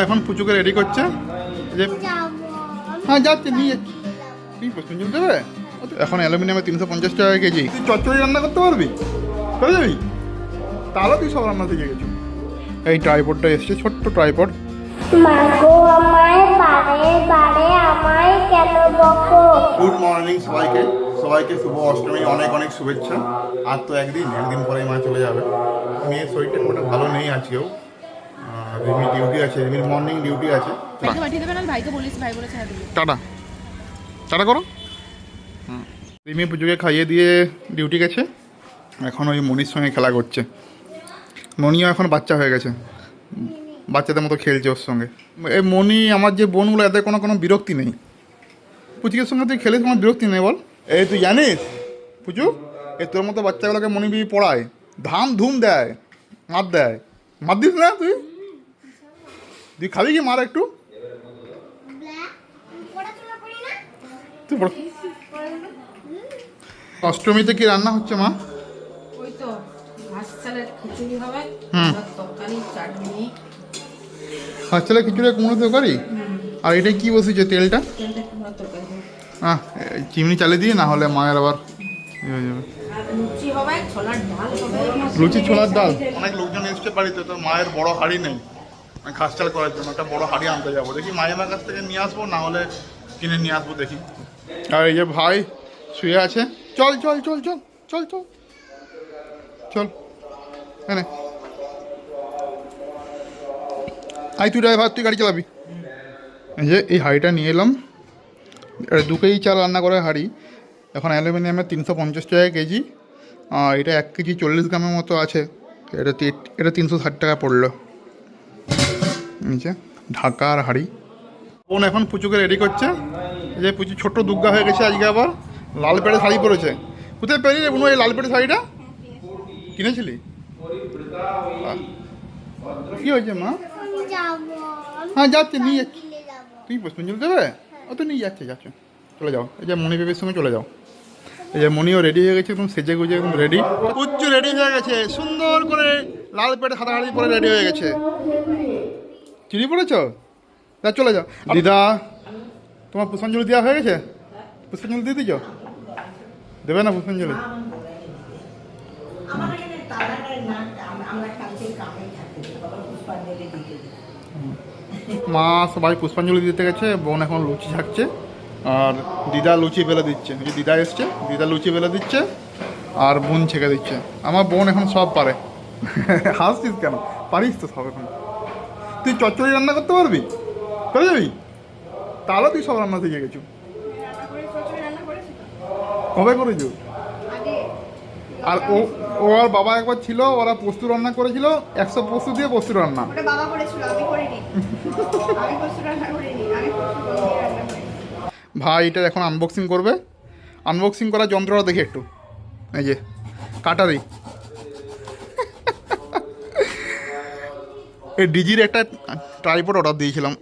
এখন পুচুকে রেডি করছে? যে হ্যাঁ যাচ্ছে নিয়ে তুই পছন্দ দেবে? এখন অ্যালুমিনিয়ামে তিনশো পঞ্চাশ টাকা কেজি। তুই চচ্চড়ি রান্না করতে পারবি? করে যাবি? তাহলে তুই সব রান্না শিখে গেছিস। এই ট্রাইপডটা এসছে ছোট্ট ট্রাইপড গুড মর্নিং সবাইকে। সবাইকে শুভ অষ্টমী অনেক অনেক শুভেচ্ছা। আর তো একদিন একদিন পরেই মা চলে যাবে। মেয়ের শরীরটা একটা ভালো নেই আজকেও। রিমির ডিউটি আছে রিমির মর্নিং ডিউটি আছে। ভাইকে পাঠিয়ে দেবেন আর ভাইকে বলিস ভাই বলেছে হ্যাঁ দেবে। টাটা। টাটা করো। রিমি পুজোকে খাইয়ে দিয়ে ডিউটি গেছে। এখন ওই মনির সঙ্গে খেলা করছে। মনিও এখন বাচ্চা হয়ে গেছে। বাচ্চাদের মতো খেলছে ওর সঙ্গে। এই মনি আমার যে বোনগুলো এদের কোনো কোনো বিরক্তি নেই। পুচকের সঙ্গে তুই খেলে তোমার বিরক্তি নেই বল। এই তুই জানিস পুচু এই তোর মতো বাচ্চাগুলোকে মনি বিবি পড়ায়। ধাম ধুম দেয় মার দেয়। মার দিস না তুই? তুই খাবি কি মার একটু? তুই অষ্টমীতে কি রান্না হচ্ছে মা? ওই তো ঘাস চালের খিচুড়ি হবে হুম। আর তরকারি চাটনি। হাঁচলে খিচুড়ি কুমড়ো তরকারি? আর এটা কি বসেছে তেলটা? এই চিমনি দিয়ে না হলে মায়ের আবার হয়ে লুচি ছোলার ডাল। অনেক লোকজন এসছে বাড়িতে তো মায়ের বড় হাড়ি নেই। ঘাস চাল করার জন্য একটা বড় হাড়ি আনতে যাব। দেখি মায়ের কাছ থেকে নিয়ে আসব, না হলে কিনে নিয়ে আসব, দেখি। আর এই যে ভাই শুয়ে আছে, চল চল চল চল চল চল চল হ্যাঁ আই তুই ড্রাইভার তুই গাড়ি চালাবি। এই যে এই হাঁড়িটা নিয়ে এলাম। দু কেজি চাল রান্না করে হাঁড়ি। এখন অ্যালুমিনিয়ামের তিনশো পঞ্চাশ টাকা কেজি। আর এটা এক কেজি চল্লিশ গ্রামের মতো আছে। এটা এটা তিনশো ষাট টাকা পড়ল। নিচে ঢাকা আর হাঁড়ি। বোন এখন পুচুকে রেডি করছে। যে পুচু ছোট্ট দুর্গা হয়ে গেছে আজকে আবার। লাল পেড়ে শাড়ি পরেছে। কোথায় পেরি রে বোন এই লাল পেড়ে শাড়িটা? কিনেছিলি। কি হয়েছে মা? হ্যাঁ যাচ্ছে নিয়ে যাচ্ছে। তুই পুষ্পাঞ্জলি দেবে? ও তো নিয়ে যাচ্ছে যাচ্ছে। চলে যাও। এই যে মণি বেবির সঙ্গে চলে যাও। এই যে মণিও রেডি হয়ে গেছে একদম সেজে গুজে একদম রেডি উচ্চ রেডি হয়ে গেছে। সুন্দর করে লাল পেটে সাদা হাড়ি পরে রেডি হয়ে গেছে। চিনি পড়েছ? যা চলে যাও। দিদা। তোমার পুষ্পাঞ্জলি দেওয়া হয়ে গেছে? পুষ্পাঞ্জলি দিয়ে দিছ দেবে না পুষ্পাঞ্জলি? মা সবাই পুষ্পাঞ্জলি দিতে গেছে বোন এখন লুচি ঝাঁকছে আর দিদা লুচি বেলে দিচ্ছে। এই যে দিদা এসছে দিদা লুচি বেলে দিচ্ছে আর বোন ছেঁকে দিচ্ছে। আমার বোন এখন সব পারে। হাসছিস কেন? পারিস তো সব এখন। তুই চচ্চড়ি রান্না করতে পারবি? করে যাবি? তাহলে তুই সব রান্না শিখে গেছু। কবে করেছ? আর ও ও আর বাবা একবার ছিল ওরা পোস্ত রান্না করেছিল একশো পোস্ত দিয়ে পোস্ত রান্না। ভাই এটা এখন আনবক্সিং করবে। আনবক্সিং করার যন্ত্রটা দেখে একটু। এই যে কাটারি ডিজির একটা ট্রাইপড অর্ডার দিয়েছিলাম।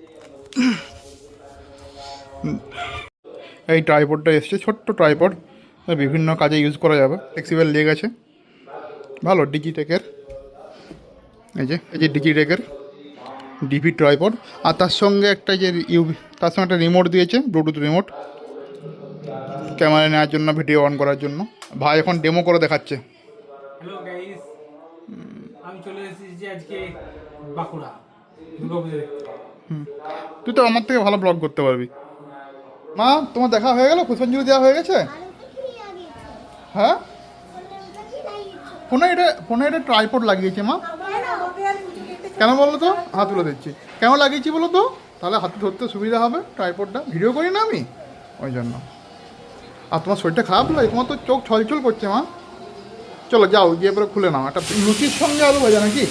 এই ট্রাইপডটা এসছে, ছোট্ট ট্রাইপড বিভিন্ন কাজে ইউজ করা যাবে। ফ্লেক্সিবল লেগ আছে। ভালো ডিজিটেকের এই যে এই যে ডিজিটেকের ডিভি ট্রাইপড আর তার সঙ্গে একটা যে ইউ তার সঙ্গে একটা রিমোট দিয়েছে ব্লুটুথ রিমোট ক্যামেরা নেওয়ার জন্য ভিডিও অন করার জন্য। ভাই এখন ডেমো করে দেখাচ্ছে। হ্যালো গাইস আমি চলে এসেছি আজকে বাঁকুড়া তুই তো আমার থেকে ভালো ব্লগ করতে পারবি। মা, তোমার দেখা হয়ে গেল? পুষ্পাঞ্জলি দেওয়া হয়ে গেছে? হ্যাঁ? ফোনে এটা ফোনে এটা ট্রাইপড লাগিয়েছে, মা। কেন বলো তো? হাত তুলে দিচ্ছি। কেন লাগিয়েছি বলো তো? তাহলে হাতে ধরতে সুবিধা হবে ট্রাইপডটা ভিডিও করি না আমি? ওই জন্য। আর তোমার শরীরটা খারাপ লাগে তোমার তো চোখ ছলছল করছে, মা। চলো যাও, গিয়ে পরে খুলে নাও। একটা লুচির সঙ্গে আলু ভাজা নাকি?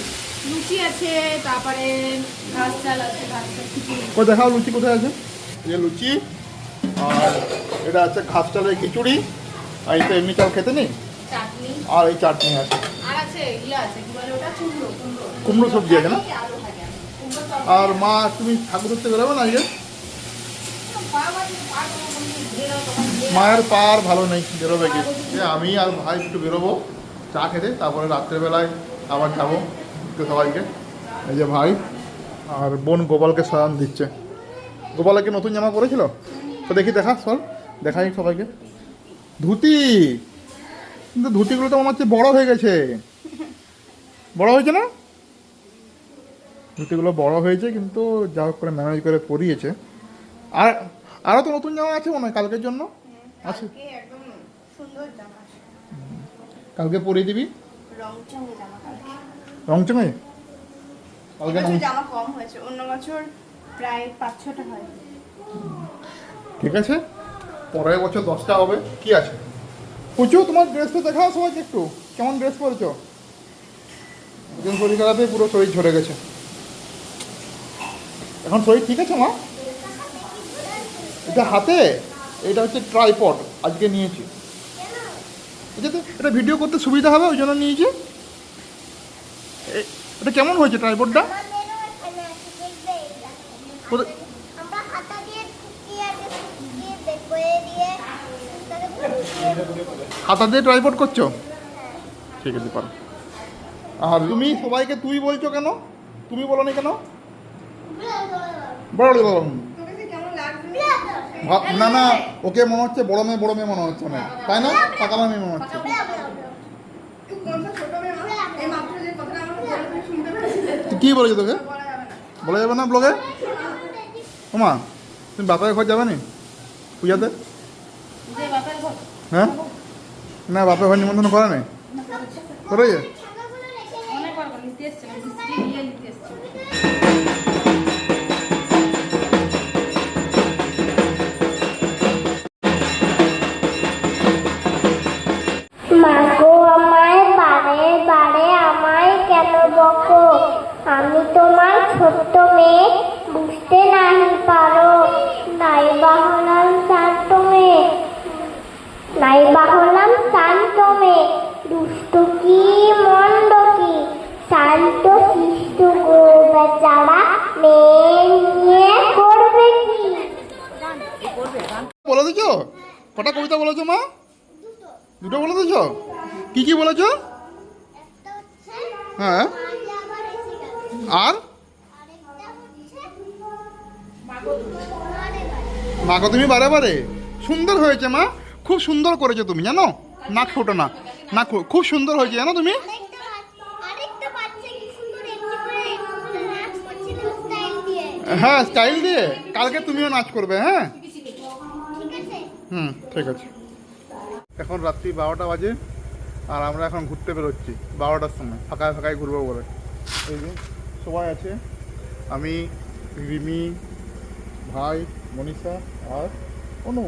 লুচি আছে তারপরে ঘাস চাল আছে ঘাস চাল খিচুড়ি ও দেখাও লুচি কোথায় আছে? এই যে লুচি আর এটা আছে খাস চালের খিচুড়ি। আর এটা এমনি চাল খেতে নেই? চাটনি। আর এই চাটনি আছে। আর আছে ইয়ে আছে কি বলে ওটা? কুমড়ো কুমড়ো। কুমড়ো সবজি আছে না। আর মা তুমি ঠাকুর ধরতে বেরোবে না আজকে। মায়ের পা আর ভালো নেই বেরোবে কি? আমি আর ভাই একটু বেরোবো চা খেতে তারপরে রাত্রেবেলায় আবার যাব। একটু সবাইকে। এই যে ভাই আর বোন গোপালকে সায়ান দিচ্ছে। গোপালকে নতুন জামা পরেছিল? তো দেখি দেখা সর দেখাই সবাইকে। ধুতি! কিন্তু ধুতিগুলো তো আমার হচ্ছে বড় হয়ে গেছে। বড় হয়েছে না? ধুতিগুলো বড় হয়েছে কিন্তু যা হোক করে ম্যানেজ করে পরিয়েছে। আর আরও তো নতুন জামা আছে মনে হয় কালকের জন্য? আছে। কে সুন্দর জামা কালকে পরিয়ে দিবি? রং। চঙে জামা কম হয়েছে অন্য বছর প্রায় পাঁচ ছটা হয়। ঠিক আছে পরের বছর দশটা হবে কি আছে? পুচু তোমার ড্রেসটা দেখা সবাইকে একটু কেমন ড্রেস পরেছ? একজন শরীর খারাপে পুরো শরীর ঝরে গেছে। এখন শরীর ঠিক আছে মা? এটা হাতে? এটা হচ্ছে ট্রাইপড আজকে নিয়েছি। এটা তো এটা ভিডিও করতে সুবিধা হবে ওই জন্য নিয়েছি। এটা কেমন হয়েছে ট্রাইপডটা হাতা দিয়ে ট্রাইপড করছ? ঠিক আছে পারো। আর তুমি সবাইকে তুই বলছো কেন? তুমি বলো নি কেন বড় না না ওকে মনে হচ্ছে বড় মেয়ে বড় মেয়ে মনে হচ্ছে না তাই না? পাকালা মেয়ে মনে হচ্ছে তুই কোনটা ছোট মেয়ে মা? এই মাত্র যে কথাটা আমাকে বলে তুই শুনতে পেরেছিস তুই কী বলেছে তোকে? বলা যাবে না ব্লগে ওমা, তুমি বাপের ঘর যাবে নি পূজাতে? হ্যাঁ? না, বাপের ঘর নিমন্ত্রণ করে নাই করেছে ছোট্ট মেয়ে বুঝতে নাহি পারো নাইবা হলাম শান্ত মেয়ে নাইবা হলাম শান্ত মেয়ে দুষ্ট কি মন্দ কি? শান্ত শিষ্ট গো বেচারা মেয়ে নিয়ে করবে কি? বলে দিছো? কটা কবিতা বলেছ মা? দুটো বলে দিছো? কি কি বলেছ? হ্যাঁ। আর? মাকে তুমি বারে বারে। সুন্দর হয়েছে মা। খুব সুন্দর করেছ তুমি, জানো? নাক ফোটো না। নাক খুব সুন্দর হয়েছে, জানো তুমি? হ্যাঁ স্টাইল দিয়ে। কালকে তুমিও নাচ করবে হ্যাঁ? হুম, ঠিক আছে। এখন রাত্রি বারোটা বাজে, আর আমরা এখন ঘুরতে বেরোচ্ছি, বারোটার সময়। ফাঁকায় ফাঁকায় ঘুরবো বলে। এই যে, সবাই আছে। আমি, রিমি ভাই মনীষা আর অনু।